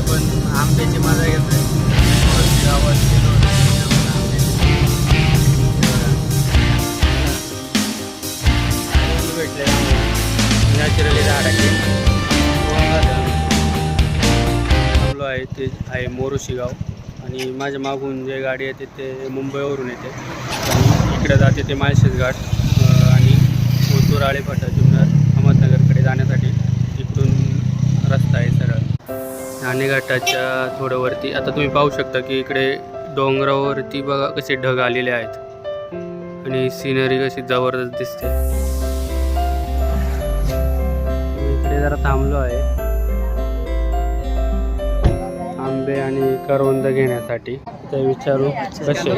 दोघे पण आंब्याची मजा घेतोय मोरूशी गावात भेटले नॅचरली झाडाचे आहे ते आहे मोरुशी गाव. आणि माझ्या मागून जे गाडी येते ते मुंबईवरून येते. आणि इकडे जाते ते माळशेज घाट. आणि ओतूर आळेफाटा जुन्नर अहमदनगरकडे जाण्यासाठी इकडून रस्ता आहे सरळ. घाटाच्या थोडं वरती आता तुम्ही पाहू शकता की इकडे डोंगरावरती बघा कसे ढग आलेले आहेत. आणि सिनरी कशी जबरदस्त दिसते. इकडे जरा थांबलो आहे. आंबे आणि करवंद घेण्यासाठी. ते विचारू कसे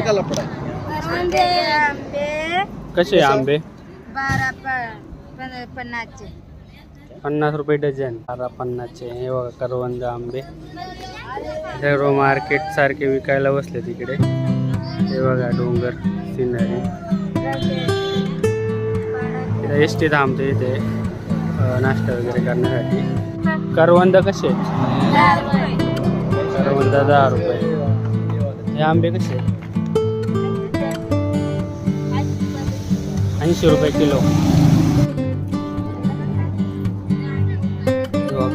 कसे आंबे? बारा पन्नासचे. पन्नास रुपये डझन. बारा पन्नासचे. हे बघा करवंद आंबे. सर्व मार्केट सारखे विकायला बसले तिकडे हे बघा डोंगर सिनरी. एस टी थांबते इथे नाश्ता वगैरे करण्यासाठी. करवंद कसे करवंद दहा रुपये. हे आंबे कसे ऐंशी रुपये किलो.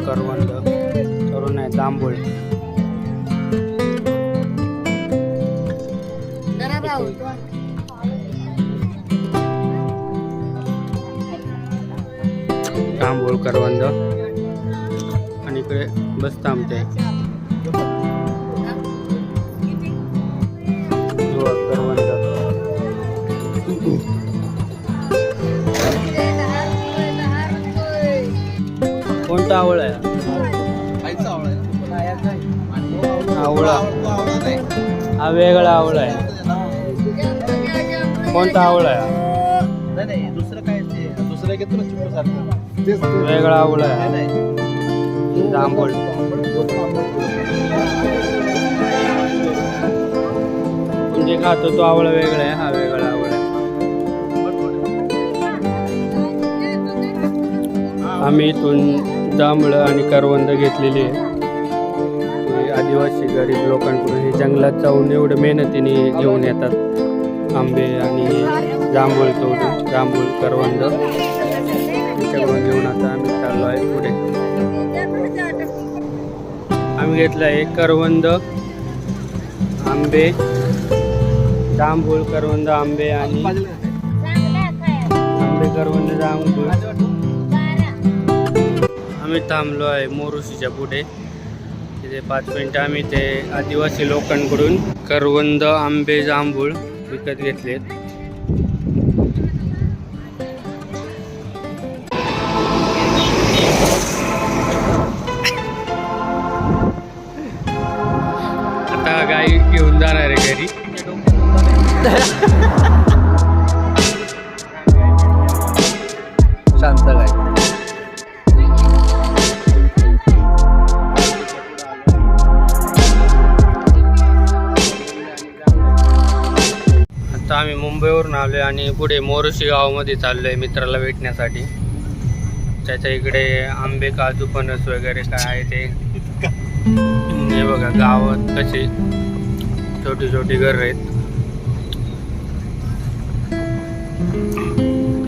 करवंद करून आहे जांभूळ. जांभूळ करवंद. आणि इकडे बस थांबते कोणता आवळा आहे? आवळा हा वेगळा आवळा आहे. कोणता आवळा आहे? दुसरं काय दुसरं घेतो वेगळा आवळा आहे. जांभूळ. म्हणजे खातो तो आवळा वेगळा आहे. हा वेगळा आवळा आहे. आम्ही इथून जांभळं आणि करवंद घेतलेली आहे. हे आदिवासी गरीब लोकांकडून हे जंगलात जाऊन एवढं मेहनतीने घेऊन येतात. आंबे आणि जांभूळ तोडून जांभूळ करवंद. त्याच्याकडून घेऊन आता आम्ही चाललो आहे पुढे. आम्ही घेतलं आहे करवंद आंबे जांभूळ करवंद आंबे आणि आंबे करवंद जांभूळ. आम्ही थांबलो आहे मोरुशीच्या पुढे. तिथे पाच मिनिटं आम्ही ते आदिवासी लोकांकडून करवंद आंबे जांभूळ विकत घेतलेत. आता गाई घेऊन जाणार आहे घरी. आम्ही मुंबईवरून आलोय आणि पुढे मोरुशी गावामध्ये चाललोय मित्राला भेटण्यासाठी. त्याच्या इकडे आंबे काजू पणस वगैरे काय आहे ते. हे बघा गावात कसे छोटी छोटी घर आहेत.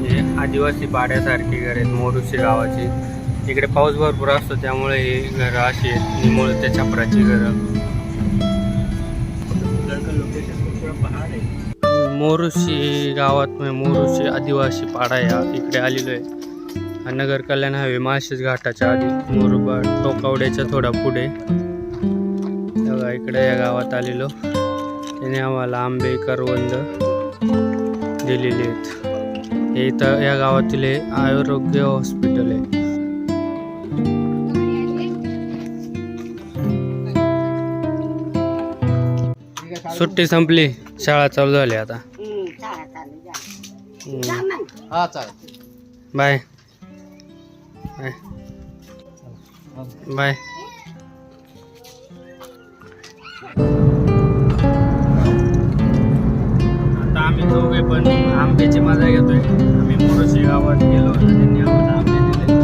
हे आदिवासी पाड्यासारखी घर आहेत मोरुशी गावाची. इकडे पाऊस भरपूर असतो त्यामुळे ही घरं अशी आहेत. निमुळ त्या छपराची घरं. मोरुशी गावात म्हणजे मोरुशी आदिवासी पाडा या इकडे आलेलो आहे. हा नगर कल्याण हवे माळशेज घाटाच्या आधी. मोरुबा टोकावड्याच्या थोडा पुढे. बघा इकडे या गावात आलेलो. त्याने आम्हाला आंबे करवंद दिलेले आहेत. हे इथं या गावातील आरोग्य हॉस्पिटल आहे. सुट्टी संपली. शाळा चालू झाली आता. हा चालेल. बाय. बाय. आता आम्ही दोघे पण आंब्याची मजा घेतोय. आम्ही मोरशी गावात गेलो होतो त्यांनी आम्हाला आंबे दिले.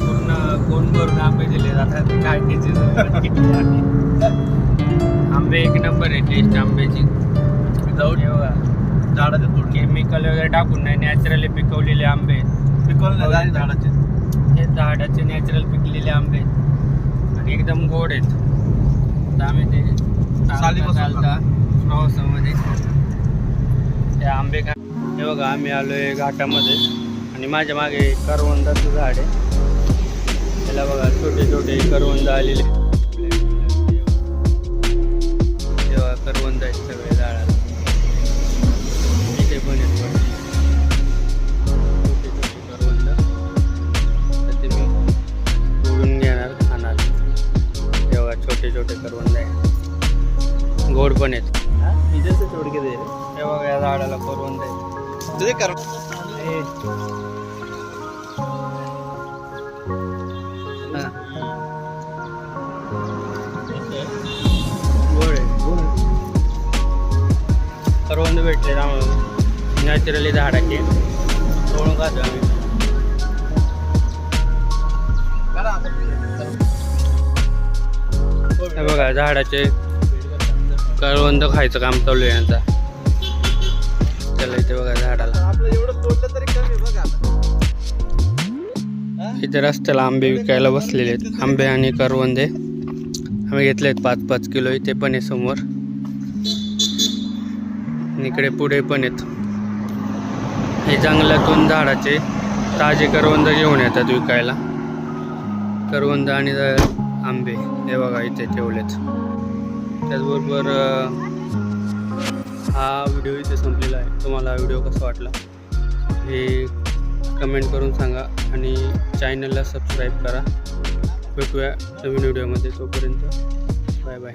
पूर्ण कोण भरून आंबे दिले जातात. काढण्याचे आंबे एक नंबर आहे टेस्ट आंब्याची. विदाऊट झाडाचं तोड केमिकल वगैरे टाकून नाही नॅचरली पिकवलेले आंबे पिकवले झाडाचे. हे झाडाचे नॅचरल पिकलेले आंबे आणि एकदम गोड आहेत. तर आम्ही ते साली प्रवासामध्ये ते आंबे खा हे बघा आम्ही आलोय घाटामध्ये. आणि माझ्या मागे करवंदाचं झाड आहे. त्याला बघा छोटे छोटे करवंद आलेले आहेत. पण आहेत. हे? बघा या झाडाला करवंद आहे ते कर. हा. गोड आहे. करवंद भेटले आम्हाला नॅचरली झाडाचे. तोडून खातो आम्ही. हे बघा झाडाचे करवंद खायचं काम चालू आहे यांचा त्याला इथे बघा झाडाला. इथे रस्त्याला आंबे विकायला बसलेले आहेत. आंबे आणि करवंदे. आम्ही घेतले आहेत पाच पाच किलो. इथे पण आहे समोर. आणि इकडे पुढे पण आहेत. हे जंगलातून झाडाचे ताजे करवंद घेऊन येतात विकायला. करवंद आणि आंबे. हे बघा इथे ठेवलेत. त्याचबरोबर हा व्हिडिओ इथे संपलेला आहे. तुम्हाला हा व्हिडिओ कसा वाटला? हे कमेंट करून सांगा आणि चॅनलला सबस्क्राईब करा. भेटूया नवीन व्हिडिओमध्ये तोपर्यंत. Bye bye